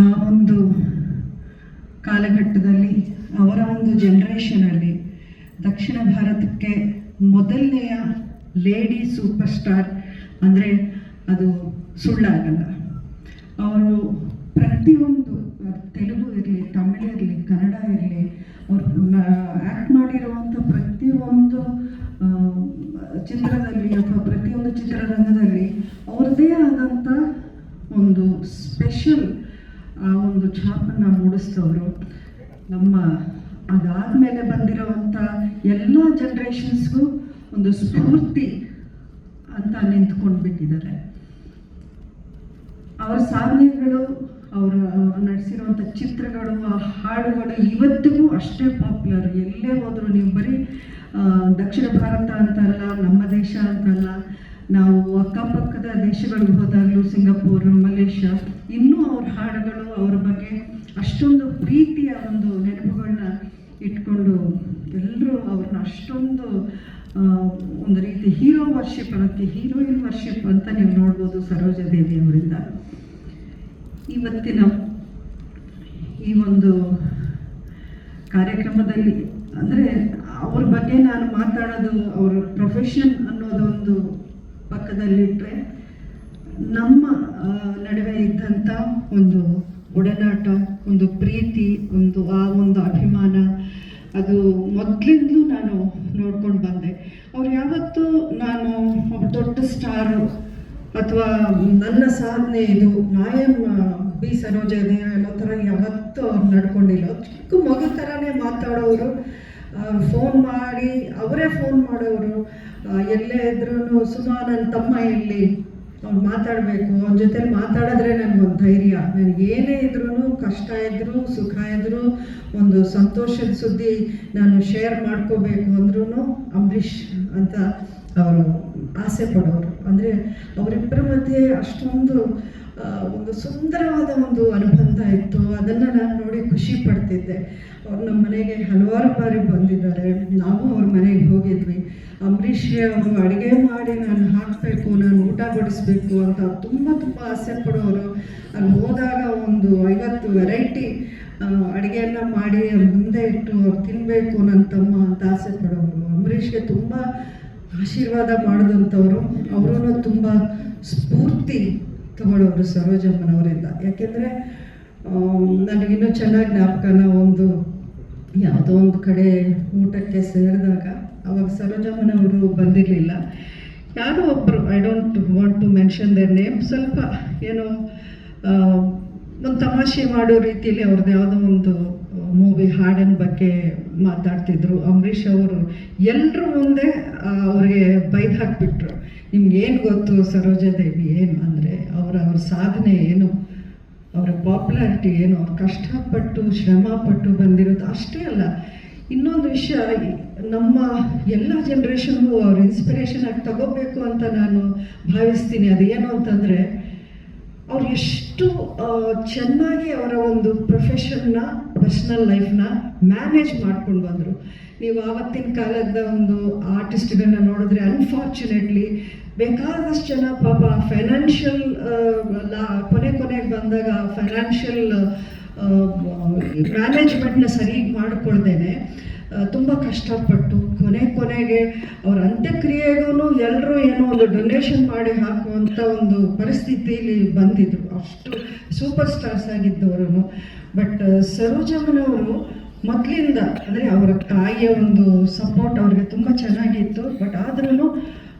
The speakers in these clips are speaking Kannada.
ಆ ಒಂದು ಕಾಲಘಟ್ಟದಲ್ಲಿ ಅವರ ಒಂದು ಜನ್ರೇಷನಲ್ಲಿ ದಕ್ಷಿಣ ಭಾರತಕ್ಕೆ ಮೊದಲನೆಯ ಲೇಡಿ ಸೂಪರ್ ಸ್ಟಾರ್ ಅಂದರೆ ಅದು ಸುಳ್ಳಾಗಲ್ಲ. ಅವರು ಪ್ರತಿಯೊಂದು ತೆಲುಗು ಇರಲಿ, ತಮಿಳು ಇರಲಿ, ಕನ್ನಡ ಇರಲಿ, ಅವರು ಆ್ಯಕ್ಟ್ ಮಾಡಿರುವಂಥ ಪ್ರತಿಯೊಂದು ಚಿತ್ರದಲ್ಲಿ ಅಥವಾ ಪ್ರತಿಯೊಂದು ಚಿತ್ರರಂಗದಲ್ಲಿ ಅವ್ರದ್ದೇ ಆದಂಥ ಒಂದು ಸ್ಪೆಷಲ್ ಆ ಒಂದು ಛಾಪನ್ನು ಮೂಡಿಸಿದವರು ನಮ್ಮ ಅದಾದಮೇಲೆ ಬಂದಿರೋವಂಥ ಎಲ್ಲ ಜನ್ರೇಷನ್ಸ್ಗೂ ಒಂದು ಸ್ಫೂರ್ತಿ ಅಂತ ನಿಂತ್ಕೊಂಡು ಬಿಟ್ಟಿದ್ದಾರೆ. ಅವರ ಸಾಧನೆಗಳು, ಅವರ ಅವರು ನಡೆಸಿರುವಂಥ ಚಿತ್ರಗಳು, ಆ ಹಾಡುಗಳು ಇವತ್ತಿಗೂ ಅಷ್ಟೇ ಪಾಪ್ಯುಲರ್. ಎಲ್ಲೇ ಹೋದರೂ ನೀವು ಬರೀ ದಕ್ಷಿಣ ಭಾರತ ಅಂತಲ್ಲ, ನಮ್ಮ ದೇಶ ಅಂತಲ್ಲ ನಾವು ಅಕ್ಕಪಕ್ಕದ ದೇಶಗಳಿಗೆ ಹೋದಾಗಲೂ ಸಿಂಗಾಪುರ್, ಮಲೇಷ್ಯಾ, ಇನ್ನೂ ಅವ್ರ ಹಾಡುಗಳು ಅವ್ರ ಬಗ್ಗೆ ಅಷ್ಟೊಂದು ಪ್ರೀತಿಯ ಒಂದು ನೆನಪುಗಳನ್ನ ಇಟ್ಕೊಂಡು ಎಲ್ಲರೂ ಅವ್ರನ್ನ ಅಷ್ಟೊಂದು ಒಂದು ರೀತಿ ಹೀರೋ ವರ್ಷಿಪ್ ಅನ್ನೋಕ್ಕೆ ಹೀರೋಯಿನ್ ವರ್ಷಿಪ್ ಅಂತ ನೀವು ನೋಡ್ಬೋದು ಸರೋಜಾದೇವಿ ಅವರಿಂದ. ಇವತ್ತಿನ ಈ ಒಂದು ಕಾರ್ಯಕ್ರಮದಲ್ಲಿ ಅಂದರೆ ಅವ್ರ ಬಗ್ಗೆ ನಾನು ಮಾತಾಡೋದು, ಅವರ ಪ್ರೊಫೆಷನ್ ಅನ್ನೋದೊಂದು ಪಕ್ಕದಲ್ಲಿಟ್ಟರೆ ನಮ್ಮ ನಡುವೆ ಇದ್ದಂಥ ಒಂದು ಒಡನಾಟ, ಒಂದು ಪ್ರೀತಿ, ಒಂದು, ಆ ಒಂದು ಅಭಿಮಾನ, ಅದು ಮೊದಲಿಂದಲೂ ನಾನು ನೋಡ್ಕೊಂಡು ಬಂದೆ. ಅವ್ರು ಯಾವತ್ತೂ ನಾನು ಒಬ್ಬ ದೊಡ್ಡ ಸ್ಟಾರು ಅಥವಾ ನನ್ನ ಸಾಧನೆ ಇದು, ನಾಯಂ ಬಿ ಸರೋಜದೆ ಅನ್ನೋ ಥರ ಯಾವತ್ತೂ ಅವ್ರು ನಡ್ಕೊಂಡಿಲ್ಲ. ಚಿಕ್ಕ ಮಗು ಥರನೇ ಮಾತಾಡೋರು. ಫೋನ್ ಮಾಡಿ, ಅವರೇ ಫೋನ್ ಮಾಡೋರು ಎಲ್ಲೇ ಇದ್ರೂ ಸುಮಾ ನನ್ನ ತಮ್ಮ ಎಲ್ಲಿ? ಅವ್ನು ಮಾತಾಡಬೇಕು ಅವ್ರ ಜೊತೆಲಿ ಮಾತಾಡಿದ್ರೆ ನನಗೊಂದು ಧೈರ್ಯ. ನನಗೆ ಏನೇ ಇದ್ರೂ ಕಷ್ಟ ಇದ್ದರೂ ಸುಖ ಇದ್ದರೂ ಒಂದು ಸಂತೋಷದ ಸುದ್ದಿ ನಾನು ಶೇರ್ ಮಾಡ್ಕೋಬೇಕು ಅಂದ್ರೂ ಅಂಬರೀಷ್ ಅಂತ ಅವರು ಆಸೆ ಪಡೋರು. ಅಂದರೆ ಅವರಿಬ್ಬರ ಮಧ್ಯೆ ಅಷ್ಟೊಂದು ಒಂದು ಸುಂದರವಾದ ಒಂದು ಅನುಬಂಧ ಇತ್ತು. ಅದನ್ನು ನಾನು ನೋಡಿ ಖುಷಿ ಪಡ್ತಿದ್ದೆ. ಅವ್ರು ನಮ್ಮ ಮನೆಗೆ ಹಲವಾರು ಬಾರಿ ಬಂದಿದ್ದಾರೆ. ನಾವು ಅವ್ರ ಮನೆಗೆ ಹೋಗಿದ್ವಿ. ಅಂಬರೀಷ್ಗೆ ಅವರು ಅಡುಗೆ ಮಾಡಿ ನಾನು ಹಾಕಬೇಕು, ನಾನು ಊಟ ಬಡಿಸ್ಬೇಕು ಅಂತ ತುಂಬ ತುಂಬ ಆಸೆ ಪಡೋರು. ಅಲ್ಲಿ ಹೋದಾಗ ಒಂದು ಐವತ್ತು ವೆರೈಟಿ ಅಡುಗೆಯನ್ನು ಮಾಡಿ ಮುಂದೆ ಇಟ್ಟು ಅವ್ರು ತಿನ್ನಬೇಕು ನನ್ನ ತಮ್ಮ ಅಂತ ಆಸೆ ಪಡೋರು. ಅಂಬರೀಷ್ಗೆ ತುಂಬ ಆಶೀರ್ವಾದ ಮಾಡಿದಂಥವ್ರು ಅವರೂ ತುಂಬ ಸ್ಫೂರ್ತಿ. ತಗೊಳ್ಳೋರು ಸರೋಜಮ್ಮನವರಿಂದ. ಯಾಕೆಂದರೆ ನನಗಿನ್ನೂ ಚೆನ್ನಾಗಿ ಜ್ಞಾಪಕನ ಒಂದು ಯಾವುದೋ ಒಂದು ಕಡೆ ಊಟಕ್ಕೆ ಸೇರಿದಾಗ ಅವಾಗ ಸರೋಜಮ್ಮನವರು ಬಂದಿರಲಿಲ್ಲ. ಯಾರೋ ಒಬ್ಬರು I don't want to mention their name ಸ್ವಲ್ಪ ಏನೋ ಒಂದು ತಮಾಷೆ ಮಾಡೋ ರೀತಿಯಲ್ಲಿ ಅವ್ರದ್ದು ಯಾವುದೋ ಒಂದು ಮೂವಿ ಹಾಡಿನ ಬಗ್ಗೆ ಮಾತಾಡ್ತಿದ್ರು. ಅಂಬರೀಷ್ ಅವರು ಎಲ್ಲರೂ ಮುಂದೆ ಅವ್ರಿಗೆ ಬೈದು ಹಾಕಿಬಿಟ್ರು. ನಿಮ್ಗೆ ಏನು ಗೊತ್ತು ಸರೋಜಾದೇವಿ ಏನು ಅಂದರೆ? ಅವರ ಅವ್ರ ಸಾಧನೆ ಏನು? ಅವರ ಪಾಪ್ಯುಲಾರಿಟಿ ಏನು? ಅವ್ರು ಕಷ್ಟಪಟ್ಟು ಶ್ರಮ ಪಟ್ಟು ಬಂದಿರೋದು ಅಷ್ಟೇ ಅಲ್ಲ. ಇನ್ನೊಂದು ವಿಷಯ, ನಮ್ಮ ಎಲ್ಲ ಜನ್ರೇಷನ್ಗೂ ಅವ್ರ ಇನ್ಸ್ಪಿರೇಷನ್ ಆಗಿ ತಗೋಬೇಕು ಅಂತ ನಾನು ಭಾವಿಸ್ತೀನಿ. ಅದೇನು ಅಂತಂದರೆ, ಅವ್ರು ಎಷ್ಟು ಚೆನ್ನಾಗಿ ಅವರ ಒಂದು ಪ್ರೊಫೆಷನ್ನ ಪರ್ಸ್ನಲ್ ಲೈಫ್ನ ಮ್ಯಾನೇಜ್ ಮಾಡ್ಕೊಂಡು ಬಂದರು. ನೀವು ಆವತ್ತಿನ ಕಾಲದ ಒಂದು ಆರ್ಟಿಸ್ಟ್ಗಳನ್ನ ನೋಡಿದ್ರೆ ಅನ್ಫಾರ್ಚುನೇಟ್ಲಿ ಬೇಕಾದಷ್ಟು ಜನ ಪಾಪ ಫೈನಾನ್ಷಿಯಲ್ ಕೊನೆ ಕೊನೆಗೆ ಬಂದಾಗ ಫೈನಾನ್ಷಿಯಲ್ ಮ್ಯಾನೇಜ್ಮೆಂಟ್ನ ಸರಿಯಾಗಿ ಮಾಡ್ಕೊಳ್ದೇನೆ. ತುಂಬ ಕಷ್ಟಪಟ್ಟು ಕೊನೆ ಕೊನೆಗೆ ಅವ್ರ ಅಂತ್ಯಕ್ರಿಯೆಗೂ ಎಲ್ಲರೂ ಏನೋ ಒಂದು ಡೊನೇಷನ್ ಮಾಡಿ ಹಾಕುವಂಥ ಒಂದು ಪರಿಸ್ಥಿತಿಯಲ್ಲಿ ಬಂದಿದ್ರು. ಅಷ್ಟು ಸೂಪರ್ ಸ್ಟಾರ್ಸ್ ಆಗಿದ್ದವರು ಬಟ್ ಸರೋಜಮ್ಮನವರು ಮೊದಲಿಂದ ಅಂದರೆ ಅವರ ತಾಯಿಯ ಒಂದು ಸಪೋರ್ಟ್ ಅವ್ರಿಗೆ ತುಂಬ ಚೆನ್ನಾಗಿತ್ತು. ಬಟ್ ಆದ್ರೂ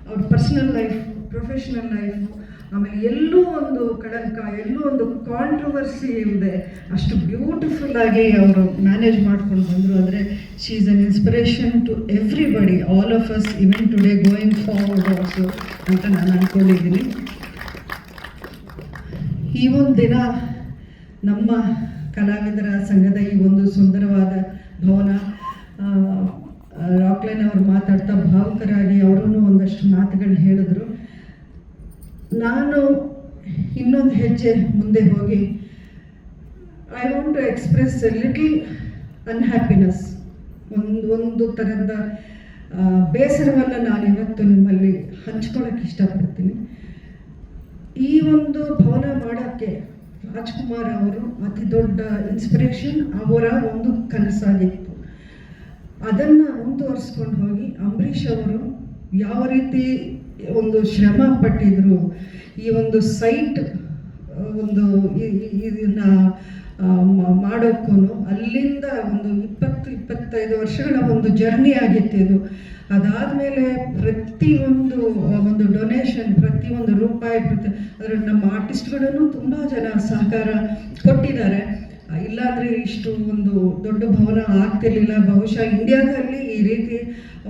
ಅವ್ರ ಪರ್ಸನಲ್ ಲೈಫ್ ಪ್ರೊಫೆಷನಲ್ ಲೈಫು ಆಮೇಲೆ ಎಲ್ಲೂ ಒಂದು ಕಳಂಕ, ಎಲ್ಲೂ ಒಂದು ಕಾಂಟ್ರವರ್ಸಿ ಇಲ್ಲದೆ ಅಷ್ಟು ಬ್ಯೂಟಿಫುಲ್ ಆಗಿ ಅವರು ಮ್ಯಾನೇಜ್ ಮಾಡ್ಕೊಂಡು ಬಂದರು. ಅಂದರೆ she is an inspiration to everybody all of us even today going forward also ಅಂತ ನಾನು ಅಂದ್ಕೊಂಡಿದ್ದೀನಿ ಈ ಒಂದು ದಿನ ನಮ್ಮ ಕಲಾವಿದರ ಸಂಘದ ಈ ಒಂದು ಸುಂದರವಾದ ಭವನ ರಾಕ್ಲೈನ್ ಅವರು ಮಾತಾಡ್ತಾ ಭಾವುಕರಾಗಿ ಅವರೂ ಒಂದಷ್ಟು ಮಾತುಗಳನ್ನ ಹೇಳಿದ್ರು. ನಾನು ಇನ್ನೊಂದು ಹೆಜ್ಜೆ ಮುಂದೆ ಹೋಗಿ I want to express little unhappiness ಒಂದು ಒಂದು ಥರದ ಬೇಸರವನ್ನು ನಾನು ಇವತ್ತು ನಿಮ್ಮಲ್ಲಿ ಹಂಚ್ಕೊಳ್ಳೋಕೆ ಇಷ್ಟಪಡ್ತೀನಿ. ಈ ಒಂದು ಭವನ ಮಾಡೋಕ್ಕೆ ರಾಜ್ಕುಮಾರ್ ಅವರು ಅತಿ ದೊಡ್ಡ ಇನ್ಸ್ಪಿರೇಷನ್ ಅವರ ಒಂದು ಕನಸಾಗಿತ್ತು. ಅದನ್ನು ಮುಂದುವರಿಸ್ಕೊಂಡು ಹೋಗಿ ಅಂಬರೀಷ್ ಅವರು ಯಾವ ರೀತಿ ಒಂದು ಶ್ರಮ ಪಟ್ಟಿದ್ರು, ಈ ಒಂದು ಸೈಟ್ ಒಂದು ಇದನ್ನ ಮಾಡೋಕ್ಕೂ ಅಲ್ಲಿಂದ ಒಂದು ಇಪ್ಪತ್ತು, ಇಪ್ಪತ್ತೈದು ವರ್ಷಗಳ ಒಂದು ಜರ್ನಿ ಆಗಿತ್ತು ಇದು. ಅದಾದಮೇಲೆ ಪ್ರತಿಯೊಂದು ಒಂದು ಡೊನೇಷನ್ ಪ್ರತಿಯೊಂದು ರೂಪಾಯಿ, ಪ್ರತಿ ಅದರ ನಮ್ಮ ಆರ್ಟಿಸ್ಟ್ಗಳನ್ನು ತುಂಬ ಜನ ಸಹಕಾರ ಕೊಟ್ಟಿದ್ದಾರೆ. ಇಲ್ಲಾಂದರೆ ಇಷ್ಟು ಒಂದು ದೊಡ್ಡ ಭವನ ಆಗ್ತಿರಲಿಲ್ಲ. ಬಹುಶಃ ಇಂಡಿಯಾದಲ್ಲಿ ಈ ರೀತಿ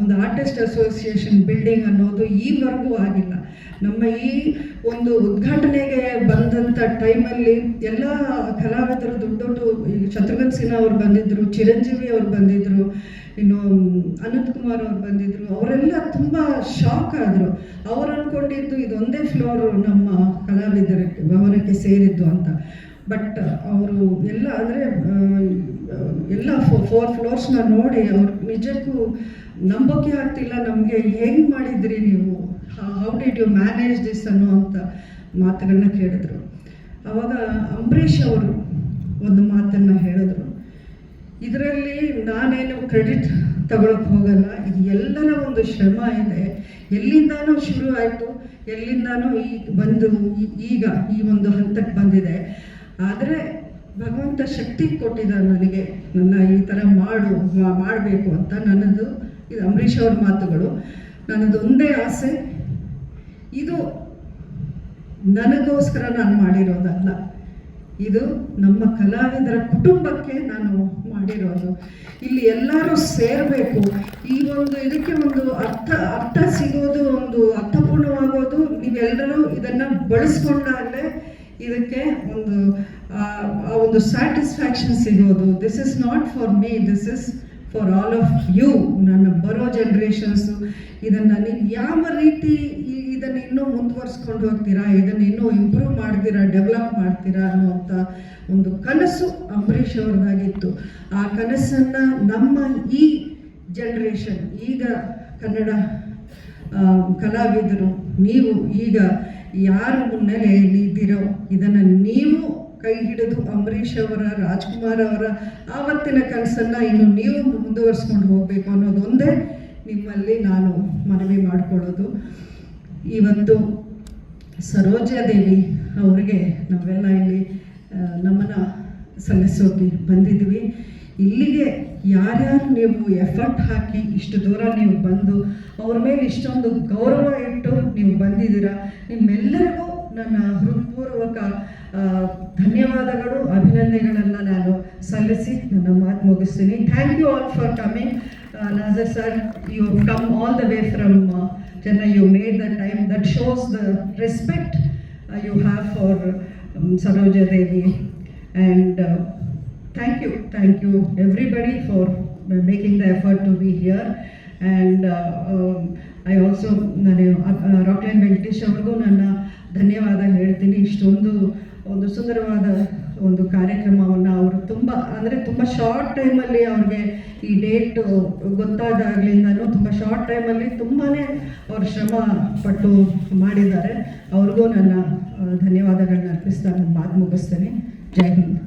ಒಂದು ಆರ್ಟಿಸ್ಟ್ ಅಸೋಸಿಯೇಷನ್ ಬಿಲ್ಡಿಂಗ್ ಅನ್ನೋದು ಈವರೆಗೂ ಆಗಿಲ್ಲ. ನಮ್ಮ ಈ ಒಂದು ಉದ್ಘಾಟನೆಗೆ ಬಂದಂಥ ಟೈಮಲ್ಲಿ ಎಲ್ಲ ಕಲಾವಿದರು, ದೊಡ್ಡ ದೊಡ್ಡ ಈ ಶತ್ರುಘ್ನ ಸಿನ್ಹಾ ಅವ್ರು ಬಂದಿದ್ದರು ಚಿರಂಜೀವಿ ಅವ್ರು ಬಂದಿದ್ದರು ಇನ್ನು ಅನಂತ್ ಕುಮಾರ್ ಅವ್ರು ಬಂದಿದ್ದರು ಅವರೆಲ್ಲ ತುಂಬ ಶಾಕ್ ಆದರು. ಅವ್ರು ಅಂದ್ಕೊಂಡಿದ್ದು ಇದೊಂದೇ ಫ್ಲೋರು ನಮ್ಮ ಕಲಾವಿದರ ಭವನಕ್ಕೆ ಸೇರಿದ್ದು ಅಂತ. ಬಟ್ ಅವರು ಎಲ್ಲ, ಅಂದರೆ ಎಲ್ಲ ಫೋರ್ ಫ್ಲೋರ್ಸ್ನ ನೋಡಿ ಅವ್ರು ನಿಜಕ್ಕೂ ನಂಬೋಕೆ ಆಗ್ತಿಲ್ಲ, ನಮಗೆ ಹೆಂಗೆ ಮಾಡಿದ್ರಿ ನೀವು? How did you manage this ಅನ್ನುವಂಥ ಮಾತುಗಳನ್ನ ಕೇಳಿದ್ರು. ಆವಾಗ ಅಂಬರೀಷ್ ಅವರು ಒಂದು ಮಾತನ್ನು ಹೇಳಿದ್ರು. ಇದರಲ್ಲಿ ನಾನೇನು ಕ್ರೆಡಿಟ್ ತಗೊಳಕ್ಕೆ ಹೋಗಲ್ಲ, ಇದು ಎಲ್ಲರ ಒಂದು ಶ್ರಮ ಇದೆ. ಎಲ್ಲಿಂದಾನೂ ಶುರು ಆಯಿತು, ಎಲ್ಲಿಂದಾನೂ ಈಗ ಬಂದು ಈಗ ಈ ಒಂದು ಹಂತಕ್ಕೆ ಬಂದಿದೆ. ಆದರೆ ಭಗವಂತ ಶಕ್ತಿ ಕೊಟ್ಟಿದ್ದ ನನಗೆ, ನನ್ನ ಈ ಥರ ಮಾಡು ಮಾಡಬೇಕು ಅಂತ ನನ್ನದು, ಇದು ಅಂಬರೀಷ್ ಅವ್ರ ಮಾತುಗಳು. ನನ್ನದು ಒಂದೇ ಆಸೆ ಇದು ನನಗೋಸ್ಕರ ನಾನು ಮಾಡಿರೋದಲ್ಲ. ಇದು ನಮ್ಮ ಕಲಾವಿದರ ಕುಟುಂಬಕ್ಕೆ ನಾನು ಮಾಡಿರೋದು. ಇಲ್ಲಿ ಎಲ್ಲರೂ ಸೇರಬೇಕು. ಈ ಒಂದು ಇದಕ್ಕೆ ಒಂದು ಅರ್ಥ ಅರ್ಥ ಸಿಗೋದು, ಒಂದು ಅರ್ಥಪೂರ್ಣವಾಗೋದು ನೀವೆಲ್ಲರೂ ಇದನ್ನು ಬಳಸ್ಕೊಂಡಾಗಲೇ ಇದಕ್ಕೆ ಒಂದು, ಆ ಒಂದು ಸ್ಯಾಟಿಸ್ಫ್ಯಾಕ್ಷನ್ ಸಿಗೋದು. This is not for me this is for all of you ನನ್ನ ಬರೋ ಜನ್ರೇಷನ್ಸು ಇದನ್ನು ನೀವು ಯಾವ ರೀತಿ ಈ- ಇದನ್ನು ಇನ್ನೂ ಮುಂದುವರ್ಸ್ಕೊಂಡು ಹೋಗ್ತೀರಾ? ಇದನ್ನು ಇನ್ನೂ ಇಂಪ್ರೂವ್ ಮಾಡ್ತೀರಾ ಡೆವಲಪ್ ಮಾಡ್ತೀರಾ ಅನ್ನುವಂಥ ಒಂದು ಕನಸು ಅಂಬರೀಷ್ ಅವ್ರದ್ದಾಗಿತ್ತು. ಆ ಕನಸನ್ನು ನಮ್ಮ ಈ ಜನ್ರೇಷನ್ ಈಗ ಕನ್ನಡ ಕಲಾವಿದರು, ನೀವು ಈಗ ಯಾರ ಮುನ್ನೆಲೆ ಇದ್ದೀರೋ ಇದನ್ನು ನೀವು ಕೈ ಹಿಡಿದು ಅಂಬರೀಷ್ ಅವರ, ರಾಜ್ಕುಮಾರ್ ಅವರ ಆವತ್ತಿನ ಕನಸನ್ನು ಇನ್ನು ನೀವು ಮುಂದುವರಿಸ್ಕೊಂಡು ಹೋಗಬೇಕು ಅನ್ನೋದೊಂದೇ ನಿಮ್ಮಲ್ಲಿ ನಾನು ಮನವಿ ಮಾಡಿಕೊಳ್ಳೋದು. ಇವತ್ತು ಸರೋಜಾದೇವಿ ಅವರಿಗೆ ನಾವೆಲ್ಲ ಇಲ್ಲಿ ನಮ್ಮನ್ನ ಸಲ್ಲಿಸೋಕೆ ಬಂದಿದ್ವಿ ಇಲ್ಲಿಗೆ ಯಾರ್ಯಾರು ನೀವು ಎಫರ್ಟ್ ಹಾಕಿ ಇಷ್ಟು ದೂರ ನೀವು ಬಂದು, ಅವ್ರ ಮೇಲೆ ಇಷ್ಟೊಂದು ಗೌರವ ಇಟ್ಟು ನೀವು ಬಂದಿದ್ದೀರಾ? ನಿಮ್ಮೆಲ್ಲರಿಗೂ ನನ್ನ ಹೃತ್ಪೂರ್ವಕ ಧನ್ಯವಾದಗಳು, ಅಭಿನಂದನೆಗಳನ್ನು ನಾನು ಸಲ್ಲಿಸಿ ನನ್ನ ಮಾತು ಮುಗಿಸ್ತೀನಿ. Thank you all for coming Nassar sir you come all the way from Chennai the time. That shows the respect uh, you have for um, Saroja Devi and uh, thank you, thank you everybody for uh, making the effort to be here uh, um, I also ನಾನು ರಾಕ್ಲೈನ್ ವೆಂಕಟೇಶ್ ಅವ್ರಿಗೂ ನನ್ನ ಧನ್ಯವಾದ ಹೇಳ್ತೀನಿ ಇಷ್ಟೊಂದು ಒಂದು ಸುಂದರವಾದ ಒಂದು ಕಾರ್ಯಕ್ರಮವನ್ನು ಅವರು ತುಂಬ, ಅಂದರೆ ತುಂಬ ಶಾರ್ಟ್ ಟೈಮಲ್ಲಿ ಅವ್ರಿಗೆ ಈ ಡೇಟ್ ಗೊತ್ತಾದಾಗಲಿಂದನೂ ತುಂಬ ಶಾರ್ಟ್ ಟೈಮಲ್ಲಿ ತುಂಬಾ ಅವರು ಶ್ರಮ ಪಟ್ಟು ಮಾಡಿದ್ದಾರೆ. ಅವ್ರಿಗೂ ನನ್ನ ಧನ್ಯವಾದಗಳನ್ನ ಅರ್ಪಿಸ್ತಾ ನಾನು ಮಾತು ಮುಗಿಸ್ತೇನೆ. ಜೈ ಹಿಂದ್.